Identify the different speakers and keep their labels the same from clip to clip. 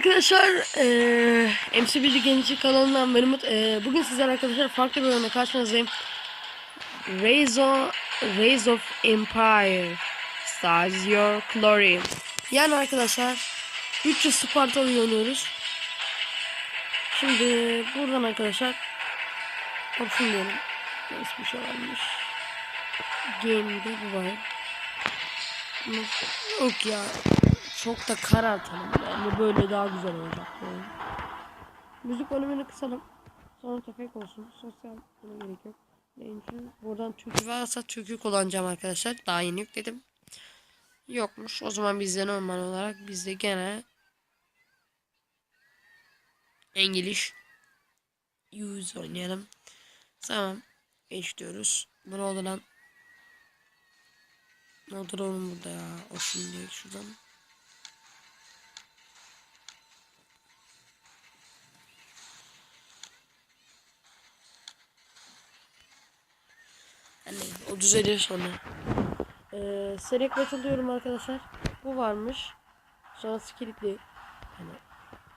Speaker 1: arkadaşlar, eee MC1 Gençlik kanalından ben Umut. Eee, bugün sizler arkadaşlar farklı bir oyuna karşınızdayım. Rise of, of Empire Stars Your Glory. Yani arkadaşlar 300 Spartalı oynuyoruz. Şimdi buradan arkadaşlar Option diyelim. Nasıl bir şey varmış. Game'de bu var. Yok ya. Çok da karartalım. Yani böyle daha güzel olacak. Yani. Müzik volümünü kısalım. Sonra tefek olsun. Sosyal buna gerek yok. Neyince buradan türkü varsa türkü kullanacağım arkadaşlar. Daha yeni yükledim. Yokmuş. O zaman bizde normal olarak bizde gene English use oynayalım. Tamam. Geç diyoruz. Bu ne oldu lan? Ne oldu oğlum burada ya? O şimdi şuradan. Düzelir sonra. Ee, select diyorum arkadaşlar. Bu varmış. Sonra skillitli. Hani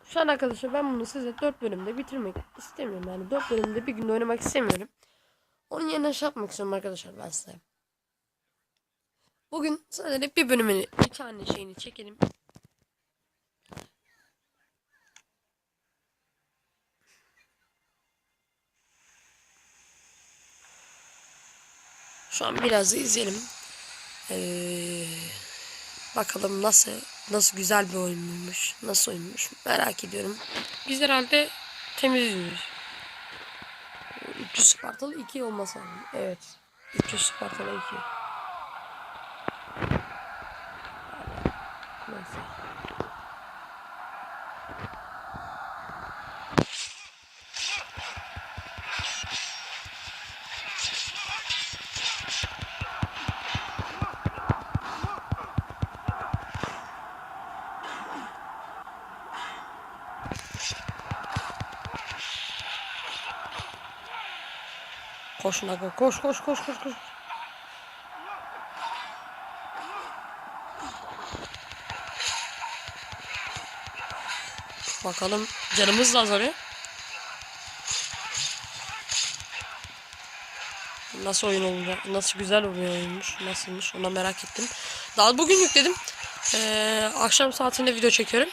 Speaker 1: şu an arkadaşlar ben bunu size 4 bölümde bitirmek istemiyorum. Yani 4 bölümde bir günde oynamak istemiyorum. Onun yerine şey yapmak istiyorum arkadaşlar ben size. Bugün sadece bir bölümünü, bir tane şeyini çekelim. Şu an biraz da izleyelim. Ee, bakalım nasıl nasıl güzel bir oyunmuş. Nasıl oyunmuş merak ediyorum. Biz herhalde temiz izliyoruz. 300 Spartalı 2 olmasa. Evet. 300 Spartalı 2. Neyse. Koşun aga koş koş koş koş koş. Bakalım canımız da azalıyor. Nasıl oyun olacak? Nasıl güzel bir oyunmuş? Nasılmış? Ona merak ettim. Daha bugün yükledim. Ee, akşam saatinde video çekiyorum.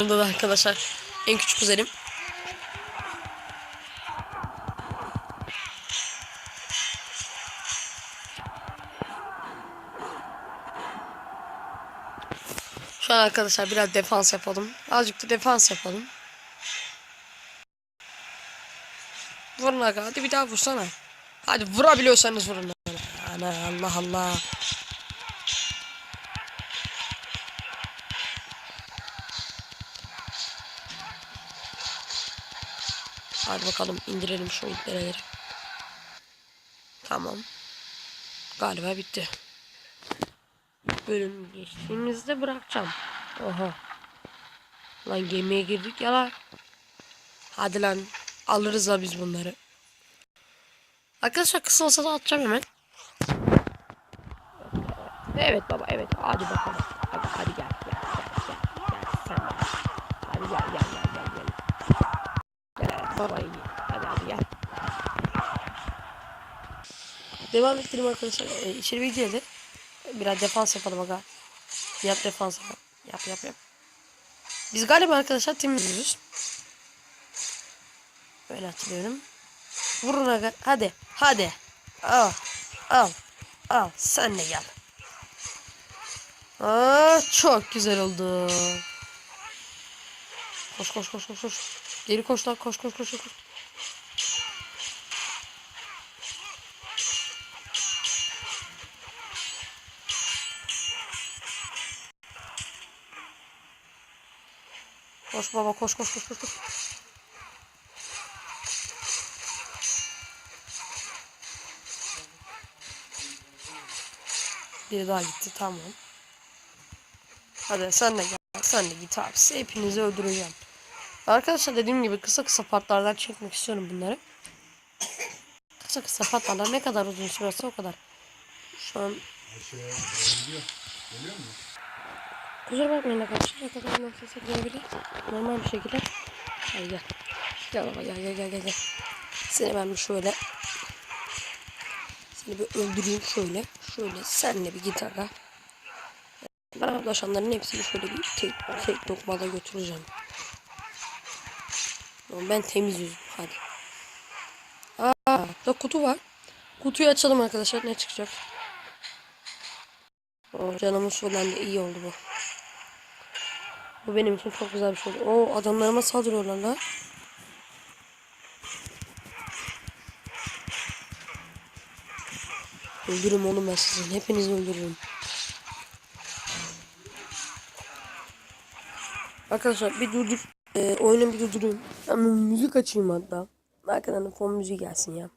Speaker 1: Bunda da arkadaşlar en küçük kuzenim. Şu an arkadaşlar biraz defans yapalım. Azıcık da defans yapalım. Vurun aga hadi bir daha vursana. Hadi vurabiliyorsanız vurun. Ana Allah Allah. Hadi bakalım indirelim şu iplereleri. Tamam. Galiba bitti. Bölüm geçtiğimizde bırakacağım. Oha. Lan gemiye girdik ya lan. Hadi lan. Alırız la biz bunları. Arkadaşlar kısa olsa da atacağım hemen. Evet baba evet. Hadi bakalım. İyi. Hadi hadi gel. Devam ettirelim arkadaşlar. Ee, içeri bir girdi. Biraz defans yapalım aga. Yap defans yapalım. Yap yap yap. Biz galiba arkadaşlar temizliyoruz. Böyle hatırlıyorum. Vurun aga. Hadi. Hadi. Al. Al. Al. Sen de gel. Aa, çok güzel oldu. Koş koş koş koş koş. Geri koş lan koş koş koş koş. Koş baba koş koş koş koş. koş. Biri daha gitti tamam. Hadi sen de gel. Sen de git abi. Hepinizi öldüreceğim. Arkadaşlar dediğim gibi kısa kısa partlardan çekmek istiyorum bunları. Kısa kısa partlarlar ne kadar uzun sürerse o kadar. Şu an
Speaker 2: Şey, gidiyor. Geliyor mu?
Speaker 1: Kusura bakmayın arkadaşlar. Sesi gelebilir. Normal bir şekilde. Gel gel. Gel baba gel gel gel gel. gel. Seni ben bir şöyle seni bir öldüreyim şöyle. Şöyle senle bir git aga. Ben arkadaşlarların hepsini şöyle bir tek, tek lokmada götüreceğim. Ama Ben temiz yüzüm hadi. Aa, da kutu var. Kutuyu açalım arkadaşlar ne çıkacak? Oo, canımın sulandı iyi oldu bu. Bu benim için çok güzel bir şey oldu. Oo adamlarıma saldırıyorlar lan. Öldürürüm oğlum ben sizin. Hepinizi öldürürüm. Arkadaşlar bir durdur. E, oyunu bir durdurayım. Bir müzik açayım hatta. Arkadan da fon müziği gelsin ya.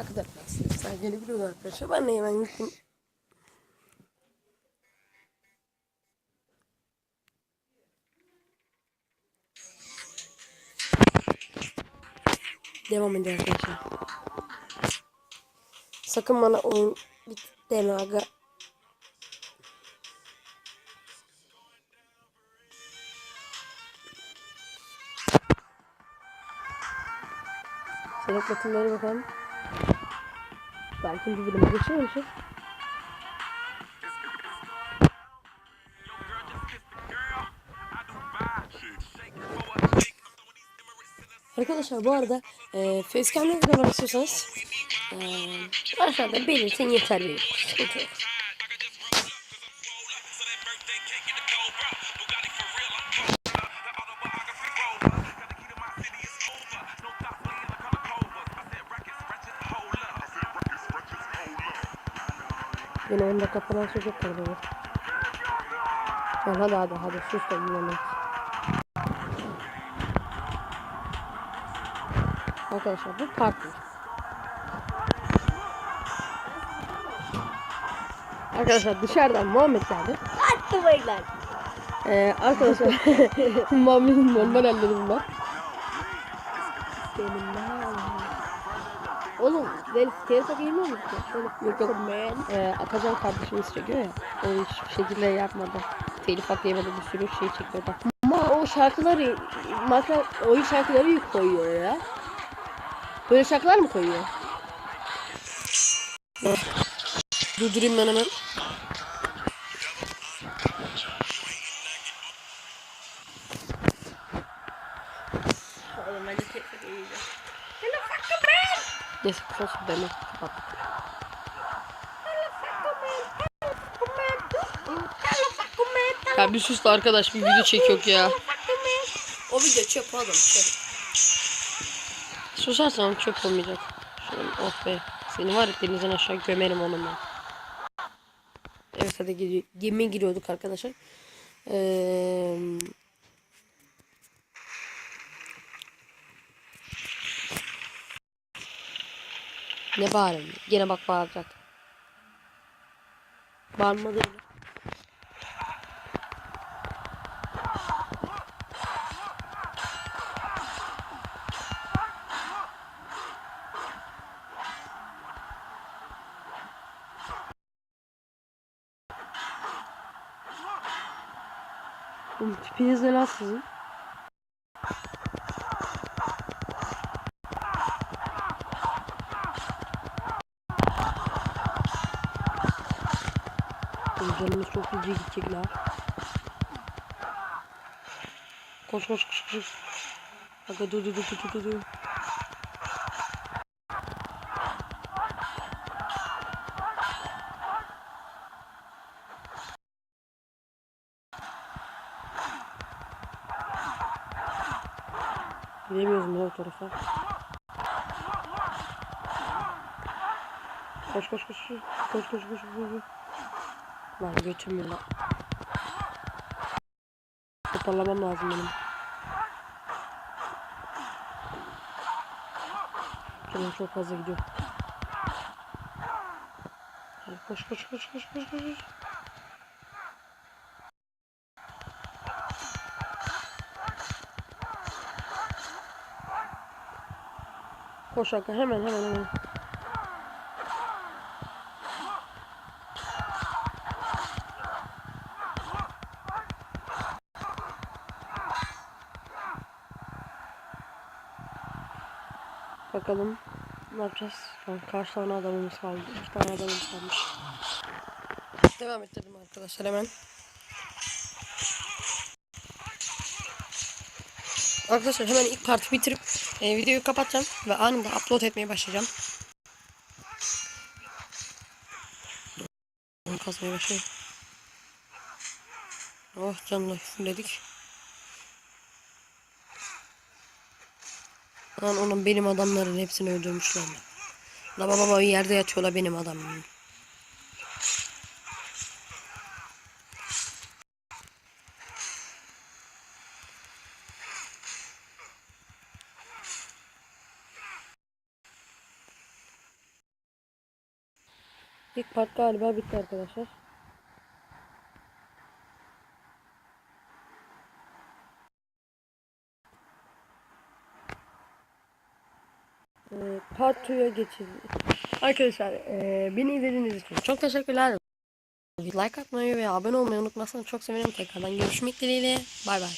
Speaker 1: Arkadaşlar sen gelebiliyor arkadaşlar. Ben de hemen gittim. Devam ediyor arkadaşlar. Sakın bana oyun bit deme aga. Selek batımları bakalım. Belki bir bölüme geçiyormuşuz. Arkadaşlar bu arada e, facecam'da videolar istiyorsanız e, aşağıda belirtin yeter benim. Sıkıntı yok. Yine 10 dakika falan sürecek tabii bu. Hadi hadi hadi sus da dinlemek. Arkadaşlar bu parkur. Arkadaşlar dışarıdan Muhammed geldi.
Speaker 3: Attı beyler.
Speaker 1: Ee, arkadaşlar Muhammed'in normal halleri bunlar.
Speaker 3: Benim Oğlum Deniz Kevsa giymiyor musun?
Speaker 1: Yok yok. Ee, Atacan kardeşimiz çekiyor ya. O hiçbir şekilde yapmadı. Telif hak yemedi bir sürü şey çekiyor bak.
Speaker 3: Ama o şarkıları Minecraft oyun şarkıları koyuyor ya. Böyle şarkılar mı koyuyor?
Speaker 1: Durdurayım ben hemen.
Speaker 3: Oğlum bence Kevsa giyince.
Speaker 1: Neyse sus deme. Kapat. Ya bir sus da arkadaş bir video çekiyor ya.
Speaker 3: O video çöp oğlum çöp.
Speaker 1: Susarsan çöp olmayacak. Şöyle oh be. Seni var denizden aşağı gömerim onu ben. Evet hadi gidi gemiye giriyorduk arkadaşlar. Ee, ne bağırın? Gene bak bağıracak. Bağırma Oğlum tipiniz ne lan sizin? Canımız çok hızlı gidecek la. Koş koş koş koş. Aga dur dur dur dur dur dur. Gidemiyoruz mu o tarafa? Koş koş koş koş koş koş koş koş. Lan götürmüyor lan. Toparlamam lazım benim. Canım çok fazla gidiyor. Koş koş koş koş koş koş. Koş. Hakan hemen hemen hemen. Bakalım ne yapacağız? Tamam, kaç tane adamımız kaldı? İki tane adamımız kalmış. Devam ettirdim arkadaşlar hemen. Arkadaşlar hemen ilk parti bitirip e, videoyu kapatacağım ve anında upload etmeye başlayacağım. Kasmaya başlayayım. Oh canlı fulledik. Lan onun benim adamların hepsini öldürmüşler. La baba baba yerde yatıyorlar benim adamım. Part galiba bitti arkadaşlar. Ee, part 2'ya geçelim. Arkadaşlar ee, beni izlediğiniz için çok teşekkürler. Like atmayı ve abone olmayı unutmazsanız çok sevinirim. Tekrardan görüşmek dileğiyle. Bay bay.